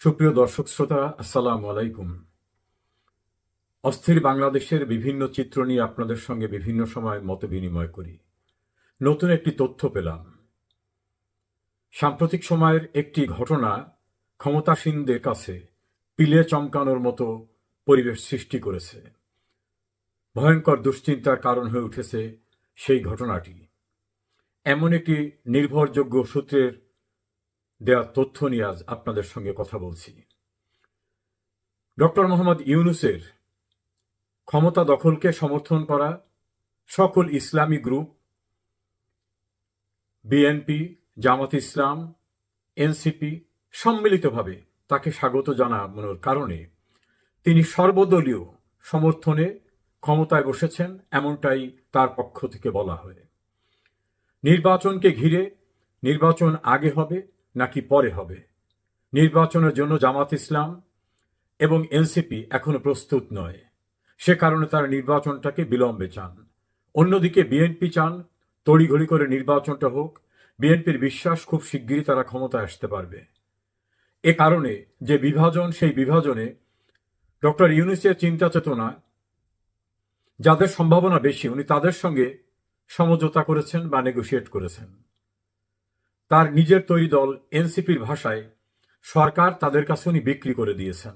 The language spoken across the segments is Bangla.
সুপ্রিয় দর্শক শ্রোতা, আসসালাম আলাইকুম। অস্থির বাংলাদেশের বিভিন্ন চিত্র নিয়ে আপনাদের সঙ্গে বিভিন্ন সময় মত বিনিময় করি। নতুন একটি তথ্য পেলাম। সাম্প্রতিক সময়ের একটি ঘটনা ক্ষমতাসীনদের কাছে পিলে চমকানোর মতো পরিবেশ সৃষ্টি করেছে। ভয়ঙ্কর দুশ্চিন্তার কারণ হয়ে উঠেছে সেই ঘটনাটি। এমন একটি নির্ভরযোগ্য সূত্রের দেওয়া তথ্য নিয়ে আজ আপনাদের সঙ্গে কথা বলছি। ডক্টর মোহাম্মদ ইউনুসের ক্ষমতা দখলকে সমর্থন করা সকল ইসলামী group, BNP, Jamaat Islam, NCP সম্মিলিতভাবে তাকে স্বাগত জানানোর কারণে তিনি সর্বদলীয় সমর্থনে ক্ষমতায় বসেছেন এমনটাই তার পক্ষ থেকে বলা হয়। নির্বাচনকে ঘিরে নির্বাচন আগে হবে নাকি পরে হবে। নির্বাচনের জন্য জামাত ইসলাম এবং এনসিপি এখনও প্রস্তুত নয়। সে কারণে তারা নির্বাচনটাকে বিলম্বে চান। অন্যদিকে বিএনপি চান তড়িঘড়ি করে নির্বাচনটা হোক। বিএনপির বিশ্বাস খুব শিগগিরই তারা ক্ষমতায় আসতে পারবে। এ কারণে যে বিভাজন, সেই বিভাজনে ডক্টর ইউনিসের চিন্তা চেতনা যাদের সম্ভাবনা বেশি, উনি তাদের সঙ্গে সমঝোতা করেছেন বা নেগোশিয়েট করেছেন। তার নিজের তৈরি দল এনসিপির ভাষায় সরকার তাদের কাছে উনি বিক্রি করে দিয়েছেন।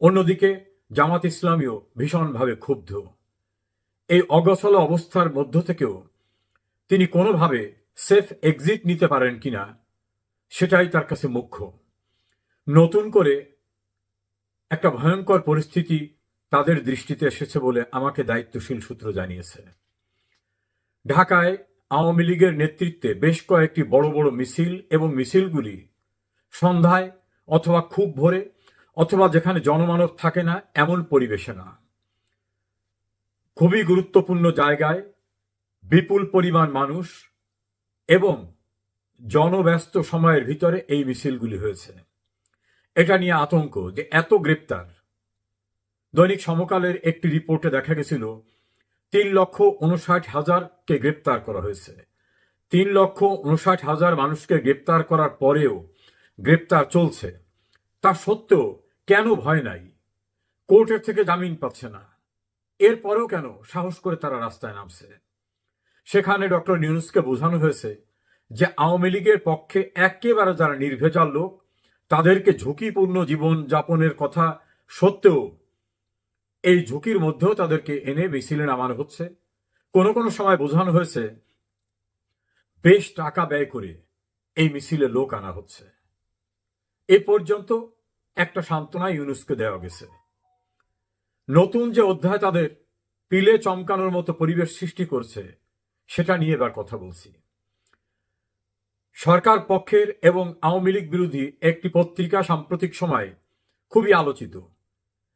অন্যদিকে জামাত ইসলামীও ভীষণভাবে ক্ষুব্ধ। এই অগসল অবস্থার মধ্য থেকেও তিনি কোনোভাবে সেফ এক্সিট নিতে পারেন কিনা, সেটাই তার কাছে মুখ্য। নতুন করে একটা ভয়ঙ্কর পরিস্থিতি তাদের দৃষ্টিতে এসেছে বলে আমাকে দায়িত্বশীল সূত্র জানিয়েছে। ঢাকায় আওয়ামী লীগের নেতৃত্বে বেশ কয়েকটি বড় বড় মিছিল এবং মিছিলগুলি সন্ধ্যায় অথবা খুব ভোরে অথবা যেখানে জনমানব থাকে না, এমন পরিবেশে না। খুবই গুরুত্বপূর্ণ জায়গায় বিপুল পরিমাণ মানুষ এবং জনব্যস্ত সময়ের ভিতরে এই মিছিলগুলি হয়েছে। এটা নিয়ে আতঙ্ক যে এত গ্রেপ্তার। দৈনিক সমকালের একটি রিপোর্টে দেখা গেছিল তিন লক্ষ উনষাট হাজারকে গ্রেপ্তার করা হয়েছে। তিন লক্ষ উনষাট হাজার মানুষকে গ্রেপ্তার করার পরেও গ্রেপ্তার চলছে। তা সত্ত্বেও কেন ভয় নাই? কোর্টের থেকে জামিন পাচ্ছে না। এরপরেও কেন সাহস করে তারা রাস্তায় নামছে? সেখানে ডক্টর নিউনুসকে বোঝানো হয়েছে যে আওয়ামী লীগের পক্ষে একেবারে যারা নির্ভেজাল লোক, তাদেরকে ঝুঁকিপূর্ণ জীবন যাপনের কথা সত্ত্বেও এই ঝুঁকির মধ্যেও তাদেরকে এনে মিছিলে নামানো হচ্ছে। কোনো কোনো সময় বোঝানো হয়েছে, বেশ টাকা ব্যয় করে এই মিছিলে লোক আনা হচ্ছে। এ পর্যন্ত একটা সান্ত্বনা ইউনুসকে দেওয়া গেছে। নতুন যে অধ্যায় তাদের পিলে চমকানোর মতো পরিবেশ সৃষ্টি করছে, সেটা নিয়ে এবার কথা বলছি। সরকার পক্ষের এবং আওয়ামী লীগ বিরোধী একটি পত্রিকা সাম্প্রতিক সময়ে খুবই আলোচিত।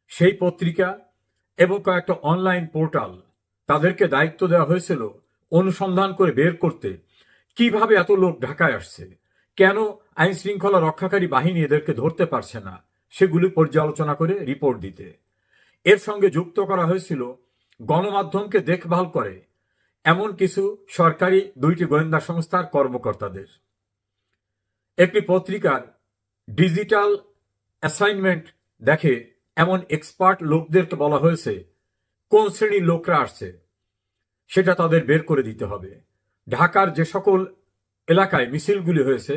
সেই পত্রিকা এবং কয়েকটা অনলাইন পোর্টাল তাদেরকে দায়িত্ব দেওয়া হয়েছিল অনুসন্ধান করে বের করতে। কীভাবে এত লোক ঢাকায় আসছে? কেন আইন শৃঙ্খলা রক্ষাকারী বাহিনী এদেরকে ধরতে পারছে না? সেগুলি পর্যালোচনা করে রিপোর্ট দিতে। এর সঙ্গে যুক্ত করা হয়েছিল গণমাধ্যমকে দেখভাল করে এমন কিছু সরকারি দুইটি গোয়েন্দা সংস্থার কর্মকর্তাদের। একটি পত্রিকার ডিজিটাল অ্যাসাইনমেন্ট দেখে এমন এক্সপার্ট লোকদেরকে বলা হয়েছে, কোন শ্রেণির লোকরা আসছে, সেটা তাদের বের করে দিতে হবে। ঢাকার যে সকল এলাকায় মিছিলগুলি হয়েছে,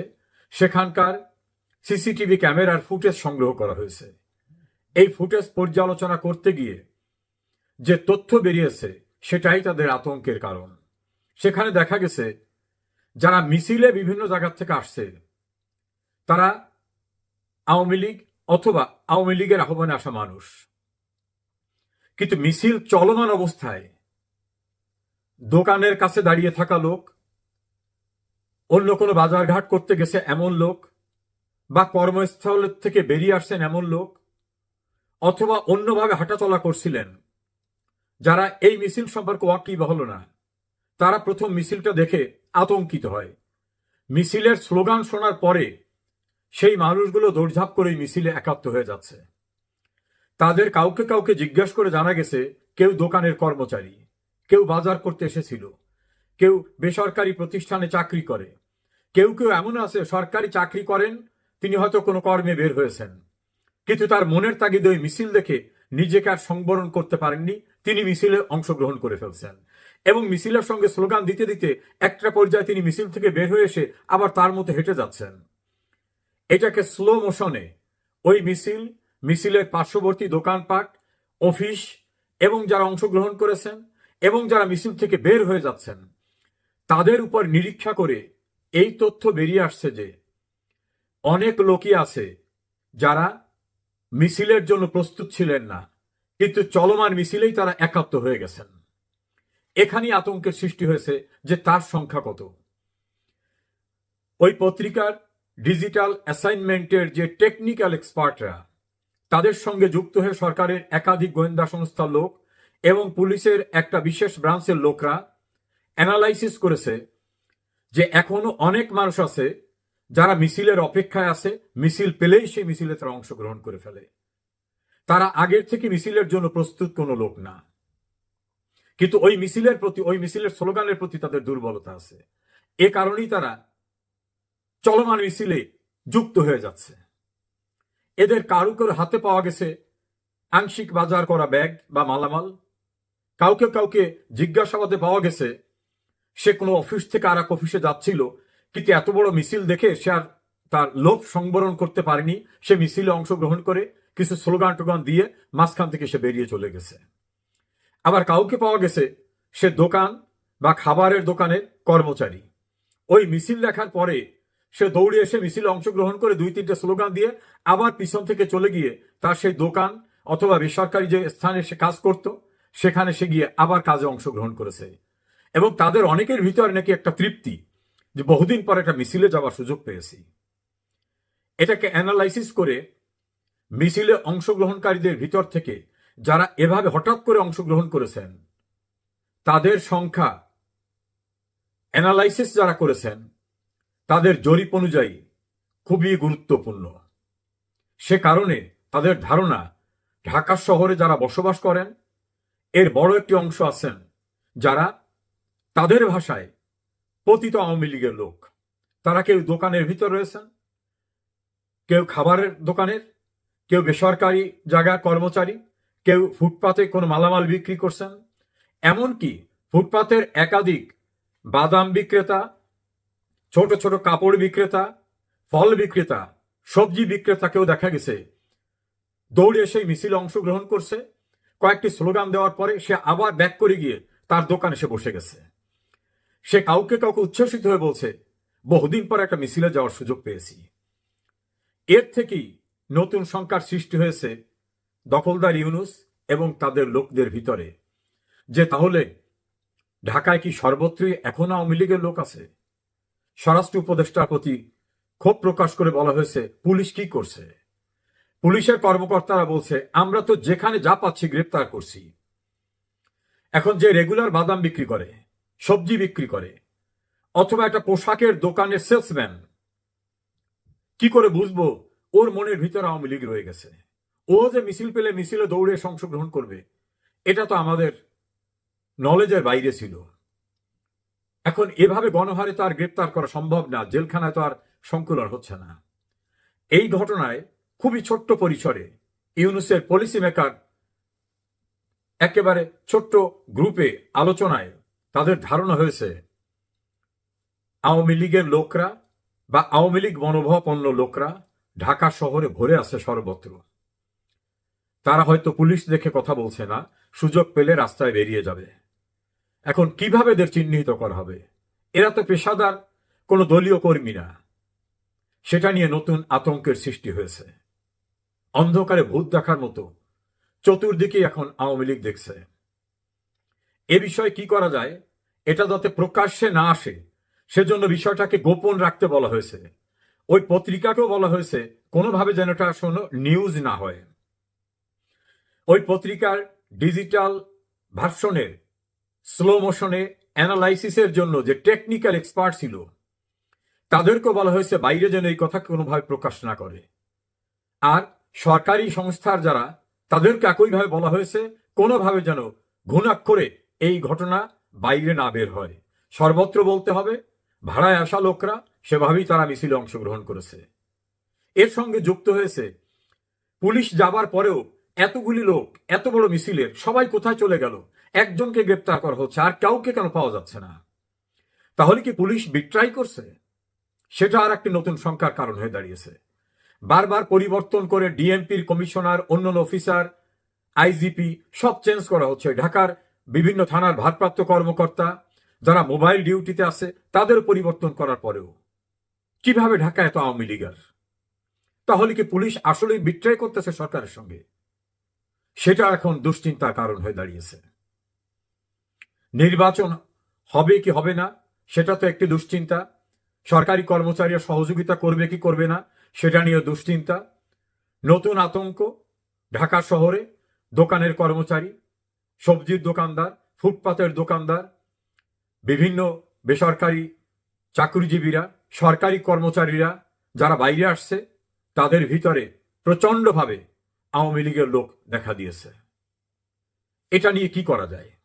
সেখানকার সিসিটিভি ক্যামেরার ফুটেজ সংগ্রহ করা হয়েছে। এই ফুটেজ পর্যালোচনা করতে গিয়ে যে তথ্য বেরিয়েছে, সেটাই তাদের আতঙ্কের কারণ। সেখানে দেখা গেছে, যারা মিছিলে বিভিন্ন জায়গার থেকে আসছে, তারা আওয়ামী লীগ অথবা আওয়ামী লীগের আহ্বানে আসা মানুষ। কিন্তু মিছিল চলমান অবস্থায় দোকানের কাছে দাঁড়িয়ে থাকা লোক, অন্য কোনো বাজারঘাট করতে গেছে এমন লোক, বা কর্মস্থল থেকে বেরিয়ে আসছেন এমন লোক, অথবা অন্যভাবে হাঁটাচলা করছিলেন, যারা এই মিছিল সম্পর্কে ওয়াকিব হল না। তারা প্রথম মিছিলটা দেখে আতঙ্কিত হয়। মিছিলের স্লোগান শোনার পরে সেই মানুষগুলো দৌড়ঝাঁপ করে মিছিলে একাত্ম হয়ে যাচ্ছে। তাদের কাউকে কাউকে জিজ্ঞাসা করে জানা গেছে, কেউ দোকানের কর্মচারী, কেউ বাজার করতে এসেছিল, কেউ বেসরকারি প্রতিষ্ঠানে চাকরি করে, কেউ কেউ এমন আছে, সরকারি চাকরি করেন, তিনি হয়তো কোনো কর্মে বের হয়েছেন। কিন্তু তার মনের তাগিদে ওই মিছিল দেখে নিজেকে আর সংবরণ করতে পারেননি, তিনি মিছিলে অংশগ্রহণ করে ফেলছেন। এবং মিছিলের সঙ্গে স্লোগান দিতে দিতে একটা পর্যায়ে তিনি মিছিল থেকে বের হয়ে এসে আবার তার মতো হেঁটে যাচ্ছেন। এটাকে স্লো মোশনে ওই মিছিল, মিছিলের পার্শ্ববর্তী দোকানপাট, অফিস এবং যারা অংশগ্রহণ করেছেন এবং যারা মিছিল থেকে বের হয়ে যাচ্ছেন, তাদের উপর নিরীক্ষা করে এই তথ্য বেরিয়ে আসছে যে অনেক লোকই আছে যারা মিছিলের জন্য প্রস্তুত ছিলেন না, কিন্তু চলমান মিছিলেই তারা একাত্ম হয়ে গেছেন। এখানেই আতঙ্কের সৃষ্টি হয়েছে যে তার সংখ্যা কত। ওই পত্রিকার ডিজিটাল অ্যাসাইনমেন্টের যে টেকনিক্যাল এক্সপার্টরা তাদের সঙ্গে যুক্ত হয়ে সরকারের একাধিক গোয়েন্দা সংস্থার লোক এবং পুলিশের একটা বিশেষ ব্রাঞ্চের লোকরা অ্যানালাইসিস করেছে যে এখনও অনেক মানুষ আছে যারা মিছিলের অপেক্ষায় আছে, মিছিল পেলেই সেই মিছিলে তারা অংশগ্রহণ করে ফেলে। তারা আগের থেকে মিছিলের জন্য প্রস্তুত কোনো লোক না। কিন্তু ওই মিছিলের প্রতি, ওই মিছিলের স্লোগানের প্রতি তাদের দুর্বলতা আছে। এ কারণেই তারা চলমান মিছিলে যুক্ত হয়ে যাচ্ছে। এদের কারু কারও হাতে পাওয়া গেছে আংশিক বাজার করা ব্যাগ বা মালামাল। কাউকে কাউকে জিজ্ঞাসাবাদে পাওয়া গেছে, সে কোনো অফিস থেকে আর এক অফিসে যাচ্ছিল, কিন্তু এত বড় মিছিল দেখে সে আর তার লোভ সংবরণ করতে পারেনি। সে মিছিলে অংশগ্রহণ করে কিছু স্লোগান টোগান দিয়ে মাঝখান থেকে সে বেরিয়ে চলে গেছে। আবার কাউকে পাওয়া গেছে, সে দোকান বা খাবারের দোকানের কর্মচারী। ওই মিছিল দেখার পরে সে দৌড়ে এসে মিছিলে অংশগ্রহণ করে দুই, তিনটে স্লোগান দিয়ে আবার পিছন থেকে চলে গিয়ে তার সেই দোকান অথবা বেসরকারি যে স্থানে সে কাজ করত, সেখানে সে গিয়ে আবার কাজে অংশগ্রহণ করেছে। এবং তাদের অনেকের ভিতরে নাকি একটা তৃপ্তি যে বহুদিন পর একটা মিছিলে যাওয়ার সুযোগ পেয়েছি। এটাকে অ্যানালাইসিস করে মিছিলে অংশগ্রহণকারীদের ভিতর থেকে যারা এভাবে হঠাৎ করে অংশগ্রহণ করেছেন, তাদের সংখ্যা অ্যানালাইসিস যারা করেছেন তাদের জরিপ অনুযায়ী খুবই গুরুত্বপূর্ণ। সে কারণে তাদের ধারণা, ঢাকা শহরে যারা বসবাস করেন, এর বড় একটি অংশ আছেন যারা তাদের ভাষায় পতিত আওয়ামী লীগের লোক। তারা কেউ দোকানের ভিতর রয়েছেন, কেউ খাবারের দোকানের, কেউ বেসরকারি জায়গার কর্মচারী, কেউ ফুটপাতে কোনো মালামাল বিক্রি করছেন। এমনকি ফুটপাতের একাধিক বাদাম বিক্রেতা ছোট ছোট কাপড় বিক্রেতা, ফল বিক্রেতা, সবজি বিক্রেতাকেও দেখা গেছে। দৌড়ে সেই মিছিলে অংশগ্রহণ করছে। কয়েকটি স্লোগান দেওয়ার পরে সে আবার ব্যাক করে গিয়ে তার দোকানে সে বসে গেছে। সে কাউকে কাউকে উচ্ছ্বসিত হয়ে বলছে, বহুদিন পর একটা মিছিলে যাওয়ার সুযোগ পেয়েছি। এর থেকেই নতুন সংখ্যার সৃষ্টি হয়েছে দখলদার ইউনুস এবং তাদের লোকদের ভিতরে। যে তাহলে ঢাকায় কি সর্বত্রই এখনও আওয়ামী লীগের লোক আছে? স্বরাষ্ট্র উপদেষ্টার প্রতি ক্ষোভ প্রকাশ করে বলা হয়েছে, পুলিশ কি করছে? পুলিশের কর্মকর্তারা বলছে, আমরা তো যেখানে যা পাচ্ছি গ্রেপ্তার করছি। এখন যে রেগুলার বাদাম বিক্রি করে, সবজি বিক্রি করে, অথবা একটা পোশাকের দোকানের সেলসম্যান, কি করে বুঝব? ওর মনের ভিতরে আওয়ামী লীগ রয়ে গেছে। ও যে মিছিল পেলে মিছিলে দৌড়ে অংশগ্রহণ করবে, এটা তো আমাদের নলেজের বাইরে ছিল। এখন এভাবে গণহারে তো আর গ্রেপ্তার করা সম্ভব না, জেলখানায় তো আর সংকুলন হচ্ছে না। এই ঘটনায় খুবই ছোট্ট পরিসরে ইউনুসের পলিসি মেকার একেবারে ছোট্ট গ্রুপে আলোচনায় তাদের ধারণা হয়েছে, আওয়ামী লীগের লোকরা বা আওয়ামী লীগ মনোভাবপন্ন লোকরা ঢাকা শহরে ভরে আছে সর্বত্র। তারা হয়তো পুলিশ দেখে কথা বলছে না, সুযোগ পেলে রাস্তায় বেরিয়ে যাবে। এখন কীভাবে এদের চিহ্নিত করা হবে? এরা তো পেশাদার, কোনো দলীয় কর্মী না সেটা নিয়ে নতুন আতঙ্কের সৃষ্টি হয়েছে। অন্ধকারে ভূত দেখার মতো চতুর্দিকে এখন আওয়ামী লীগ দেখছে। এ বিষয়ে কি করা যায়? এটা যাতে প্রকাশ্যে না আসে, সেজন্য বিষয়টাকে গোপন রাখতে বলা হয়েছে। ওই পত্রিকাকেও বলা হয়েছে, কোনোভাবে যেন এটা শোনো নিউজ না হয়। ওই পত্রিকার ডিজিটাল ভার্সনের স্লো মোশনে অ্যানালাইসিসের জন্য যে টেকনিক্যাল এক্সপার্ট ছিল, তাদেরকেও বলা হয়েছে বাইরে যেন এই কথা কোনোভাবে প্রকাশ না করে। আর সরকারি সংস্থার যারা, তাদেরকে একইভাবে বলা হয়েছে কোনোভাবে যেন ঘুণাক্ষরে এই ঘটনা বাইরে না বের হয়। সর্বত্র বলতে হবে, ভাড়ায় আসা লোকরা সেভাবেই তারা মিছিলে অংশগ্রহণ করেছে। এর সঙ্গে যুক্ত হয়েছে, পুলিশ যাবার পরেও এতগুলি লোক, এত বড় মিছিলের, সবাই কোথায় চলে গেল? একজনকে গ্রেপ্তার করা হচ্ছে আর কাউকে কেন পাওয়া যাচ্ছে না? তাহলে কি পুলিশ বিট্রাই করছে? সেটা আর একটি নতুন সংখ্যার কারণ হয়ে দাঁড়িয়েছে। বারবার পরিবর্তন করে ডিএমপির কমিশনার, অন্যান্য অফিসার, আইজিপি সব চেঞ্জ করা হচ্ছে। ঢাকার বিভিন্ন থানার ভারপ্রাপ্ত কর্মকর্তা যারা মোবাইল ডিউটিতে আছে, তাদের পরিবর্তন করার পরেও। কীভাবে ঢাকা এত আওয়ামী লীগার? তাহলে কি পুলিশ আসলেই বিট্রাই করতেছে সরকারের সঙ্গে? সেটা এখন দুশ্চিন্তার কারণ হয়ে দাঁড়িয়েছে। নির্বাচন হবে কি হবে না, সেটা তো একটি দুশ্চিন্তা। সরকারি কর্মচারীরা সহযোগিতা করবে কি করবে না, সেটা নিয়ে দুশ্চিন্তা। নতুন আতঙ্ক, ঢাকা শহরে দোকানের কর্মচারী, সবজির দোকানদার, ফুটপাতের দোকানদার, বিভিন্ন বেসরকারি চাকরিজীবীরা, সরকারি কর্মচারীরা যারা বাইরে আসছে, তাদের ভিতরে প্রচণ্ডভাবে আওয়ামী লীগের লোক দেখা দিয়েছে। এটা নিয়ে কি করা যায়?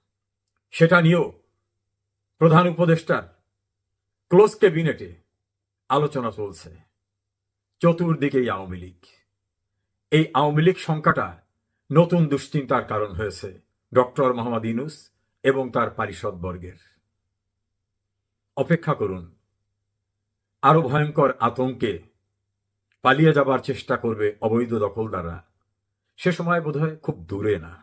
সেটা নিয়েও প্রধান উপদেষ্টার ক্লোজ ক্যাবিনেটে আলোচনা চলছে। চতুর্দিকেই আওয়ামী লীগ। এই আওয়ামী লীগ সংখ্যাটা নতুন দুশ্চিন্তার কারণ হয়েছে ডক্টর মোহাম্মদ ইনুস এবং তার পারিষদ বর্গের। অপেক্ষা করুন আরও ভয়ঙ্কর আতঙ্কে পালিয়ে যাবার চেষ্টা করবে অবৈধ দখলদাররা। সে সময় বোধহয় খুব দূরে না।